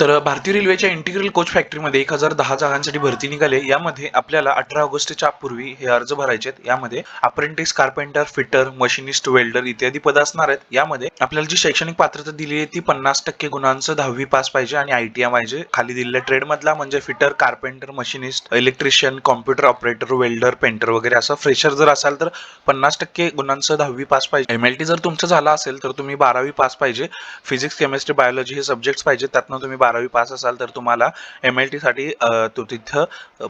तर भारतीय रेल्वेच्या इंटिग्रल कोच फॅक्टरीमध्ये एक हजार दहा जागांसाठी भरती निघाली यामध्ये आपल्याला अठरा ऑगस्टच्या पूर्वी हे अर्ज भरायचे आहेत. यामध्ये apprentice carpenter fitter machinist welder इत्यादी पद असणार आहेत. यामध्ये आपल्याला जी शैक्षणिक पात्रता दिली आहे ती पन्नास टक्के गुणांचं दहावी पास पाहिजे आणि आय टी आय पाहिजे. खाली दिलेल्या ट्रेड मधला म्हणजे fitter carpenter machinist electrician computer operator welder painter वगैरे असं फ्रेशर जर असाल तर पन्नास टक्के गुणांचं दहावी पास पाहिजे. एम एल टी जर तुमचं झालं असेल तर तुम्ही बारावी पास पाहिजे. फिजिक्स केमिस्ट्री बायोलॉजी हे सब्जेक्ट्स पाहिजे त्यातनं तुम्ही बारावी पास असाल तर तुम्हाला एम एल टीसाठी तो तिथं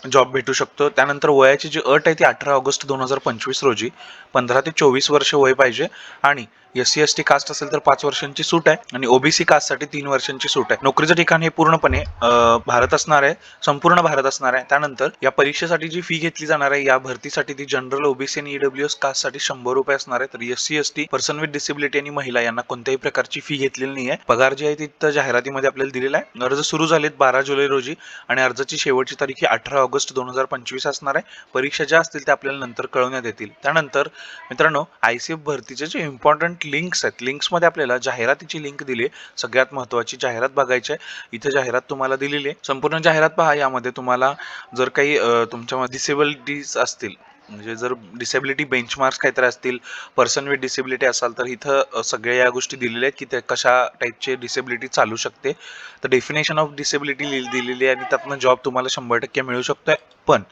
जॉब भेटू शकतो. त्यानंतर वयाची जी अट आहे ती अठरा ऑगस्ट दोन हजार पंचवीस रोजी पंधरा ते चोवीस वर्ष वय पाहिजे. आणि S C S T caste असेल तर पाच वर्षांची सूट आहे आणि ओबीसी कास्टसाठी तीन वर्षांची सूट आहे. नोकरीचं ठिकाण हे पूर्णपणे भारत असणार आहे संपूर्ण भारत असणार आहे. त्यानंतर या परीक्षेसाठी जी फी घेतली जाणार आहे या भरतीसाठी ती जनरल ओबीसी आणि ईडब्ल्यू एस कास्टसाठी शंभर रुपये असणार आहे तर S C S T person with disability आणि महिला यांना कोणत्याही प्रकारची फी घेतलेली नाही आहे पगार जी आहे ती तर जाहिरातीमध्ये आपल्याला दिलेला आहे. अर्ज सुरू झालेत बारा जुलै रोजी आणि अर्जाची शेवटची तारीख ही अठरा ऑगस्ट दोन हजार पंचवीस असणार आहे. परीक्षा ज्या असतील त्या आपल्याला नंतर कळवण्यात येतील. त्यानंतर मित्रांनो आय सी एफ भरतीचे जे इम्पॉर्टंट लिंक्स आहेत. लिंक्समध्ये आपल्याला जाहिरातीची लिंक दिली आहे सगळ्यात महत्त्वाची जाहिरात बघायची आहे. इथे जाहिरात तुम्हाला दिलेली आहे. संपूर्ण जाहिरात पहा. यामध्ये तुम्हाला जर काही तुमच्या डिसेबिलिटीज असतील म्हणजे जर डिसेबिलिटी बेंचमार्क्स काहीतरी असतील पर्सन विथ डिसेबिलिटी असाल तर इथं सगळ्या या गोष्टी दिलेल्या आहेत की ते कशा टाईपचे डिसेबिलिटी चालू शकते. तर डेफिनेशन ऑफ डिसेबिलिटी दिलेली आहे आणि त्यातनं जॉब तुम्हाला शंभर टक्के मिळू शकतोय. पण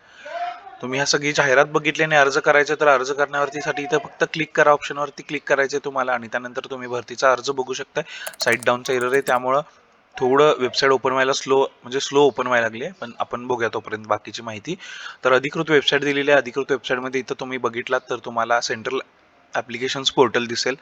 तुम्ही ह्या सगळी जाहिरात बघितली आणि अर्ज करायचं तर अर्ज करण्यावरतीसाठी इथं फक्त क्लिक करा ऑप्शनवरती क्लिक करायचं आहे तुम्हाला आणि त्यानंतर तुम्ही भरतीचा अर्ज बघू शकताय. साईट डाऊनचा एरर आहे त्यामुळं थोडं वेबसाईट ओपन व्हायला स्लो म्हणजे स्लो ओपन व्हायला लागली आहे पण आपण बघूया तोपर्यंत बाकीची माहिती. तर अधिकृत वेबसाईट दिलेली आहे अधिकृत वेबसाईटमध्ये इथं तुम्ही बघितलात तर तुम्हाला सेंट्रल ॲप्लिकेशन्स पोर्टल दिसेल.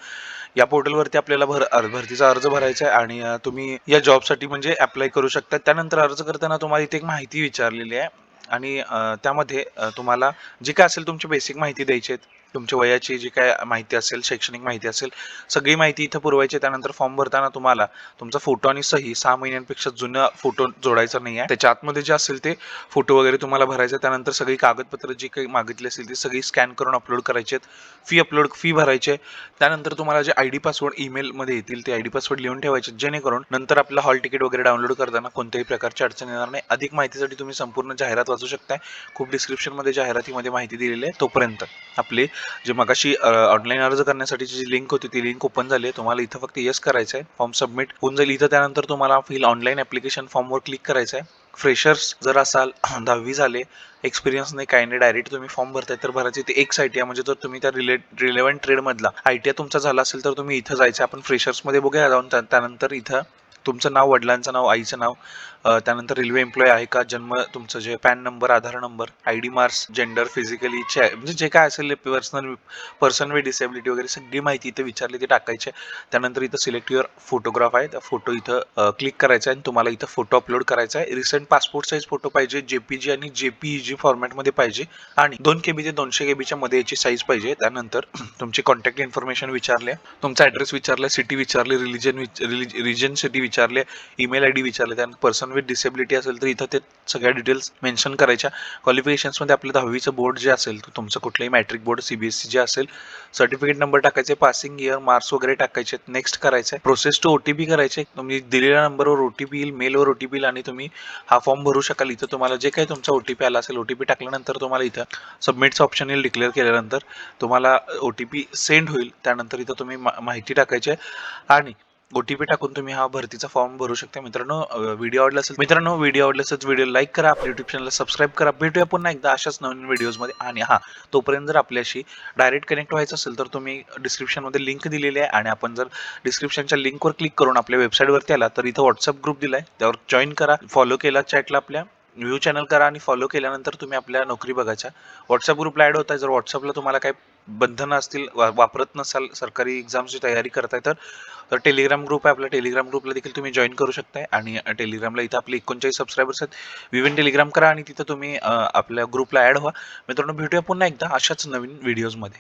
या पोर्टलवरती आपल्याला भर भरतीचा अर्ज भरायचा आहे आणि तुम्ही या जॉबसाठी म्हणजे अप्लाय करू शकता. त्यानंतर अर्ज करताना तुम्हाला इथे एक माहिती विचारलेली आहे. आणि त्यामध्ये तुम्हाला जी काय असेल तुमची बेसिक माहिती द्यायची आहेत तुमच्या वयाची जी काय माहिती असेल शैक्षणिक माहिती असेल सगळी माहिती इथं पुरवायची त्यानंतर फॉर्म भरताना तुम्हाला तुमचा फोटो आणि सही सहा महिन्यांपेक्षा जुना फोटो जोडायचा नाही आहे. त्याच्या आतमध्ये जे असेल ते फोटो वगैरे तुम्हाला भरायचे आहे. त्यानंतर सगळी कागदपत्र जी काही मागितली असेल ती सगळी स्कॅन करून अपलोड करायची आहेत. फी अपलोड फी भरायची आहे. त्यानंतर तुम्हाला जे आय डी पासवर्ड ईमेलमध्ये येतील ते आय डी पासवर्ड लिहून ठेवायचे जेणेकरून नंतर आपलं हॉल तिकीट वगैरे डाउनलोड करताना कोणत्याही प्रकारची अडचण येणार नाही. अधिक माहितीसाठी तुम्ही संपूर्ण जाहिरात वाचू शकताय. खूप डिस्क्रिप्शनमध्ये जाहिरातीमध्ये माहिती दिलेली आहे. तोपर्यंत आपले जे मगाशी ऑनलाईन अर्ज करण्यासाठीची जी लिंक होती ती लिंक ओपन झाली आहे. तुम्हाला इथं फक्त येस करायचं आहे. फॉर्म सबमिट होऊन जाईल. इथं त्यानंतर तुम्हाला फिल ऑनलाईन ॲप्लिकेशन फॉर्मवर क्लिक करायचं आहे. फ्रेशर्स जर असाल दहावी झाले एक्सपिरियन्स नाही काही नाही डायरेक्ट तुम्ही फॉर्म भरताय तर भरायचे ते एक साईट आहे. म्हणजे जर तुम्ही त्या रिले रिलेव्हंट ट्रेडमधला आय टी आय तुमचा झाला असेल तर तुम्ही इथं जायचं आपण फ्रेशर्समध्ये बघूया. जाऊन त्यानंतर इथं तुमचं नाव वडिलांचं नाव आईचं नाव त्यानंतर रेल्वे एम्प्लॉय आहे का? जन्म तुमचं जे PAN number Aadhaar number I D marks gender physically म्हणजे जे काय असेल पर्सनल पर्सन विथ डिसेबिलिटी वगैरे सगळी माहिती इथे विचारली ती टाकायची आहे. त्यानंतर इथं सिलेक्ट युअर फोटोग्राफ आहे. त्या फोटो इथं क्लिक करायचा आहे आणि तुम्हाला इथं फोटो अपलोड करायचा आहे. रिसेंट पासपोर्ट साईज फोटो पाहिजे जेपीजी आणि जेपीईजी फॉर्मॅटमध्ये पाहिजे आणि दोन केबी ते दोनशे केबीच्या मध्ये याची साईज पाहिजे. त्यानंतर तुमची कॉन्टॅक्ट इन्फॉर्मेशन विचारले तुमचा ॲड्रेस विचारला सिटी विचारली रिलिजन रिजन सिटी विचारले ईमेल आय डी विचारले त्यानंतर पर्सन विथ डिसेबिलिटी असेल तर इथं ते सगळ्या डिटेल्स मेन्शन करायच्या. क्वालिफिकेशन्समध्ये आपलं दहावीचं बोर्ड जे असेल तर तुमचं कुठलंही मॅट्रिक बोर्ड सीबीएसई जे असेल सर्टिफिकेट नंबर टाकायचे पासिंग इयर मार्क्स वगैरे टाकायचे नेक्स्ट करायचं प्रोसेस टू ओटीपी करायचे तुम्ही दिलेल्या नंबरवर ओटीपी येईल मेलवर ओटीपी येईल आणि तुम्ही हा फॉर्म भरू शकाल. इथं तुम्हाला जे काही तुमचा ओटीपी आला असेल ओटीपी टाकल्यानंतर तुम्हाला इथं सबमिटचं ऑप्शन येईल डिक्लेअर केल्यानंतर. तुम्हाला ओ टी पी सेंड होईल त्यानंतर इथं तुम्ही माहिती टाकायची आहे. आणि ओटीपी टाकून तुम्ही हा भरतीचा फॉर्म भरू शकता. मित्रांनो व्हिडिओ आवडला असेल मित्रांनो व्हिडिओ आवडला असेल व्हिडिओ लाईक करा आपल्या युट्यूब चॅनलला सबस्क्राईब करा. भेटूया पुन्हा एकदा अशाच नवीन व्हिडिओजमध्ये आणि हा तोपर्यंत जर आपल्याशी डायरेक्ट कनेक्ट व्हायचं असेल तर तुम्ही डिस्क्रिप्शनमध्ये लिंक दिलेली आहे. आणि आपण जर डिस्क्रिप्शनच्या लिंकवर क्लिक करून आपल्या वेबसाईटवरती आला तर इथं व्हॉट्सअप ग्रुप दिलाय. त्यावर जॉईन करा. फॉलो केला चॅटला आपल्या. व्ह्यू चॅनल करा आणि फॉलो केल्यानंतर तुम्ही आपल्या नोकरी बघायच्या. व्हॉट्सअप ग्रुपला ॲड होताय. जर व्हॉट्सअपला तुम्हाला काही बंधनं असतील वा- वापरत नसाल सरकारी एक्झामची तयारी करताय तर तर टेलिग्राम ग्रुप आहे. आपला टेलिग्राम ग्रुपला देखील तुम्ही जॉईन करू शकताय. आणि टेलिग्रामला इथं आपले एकोणचाळीस सबस्क्रायबर्स आहेत. विविन टेलिग्राम करा आणि तिथं तुम्ही आपल्या ग्रुपला ॲड व्हा. मित्रांनो भेटूया पुन्हा एकदा अशाच नवीन व्हिडिओजमध्ये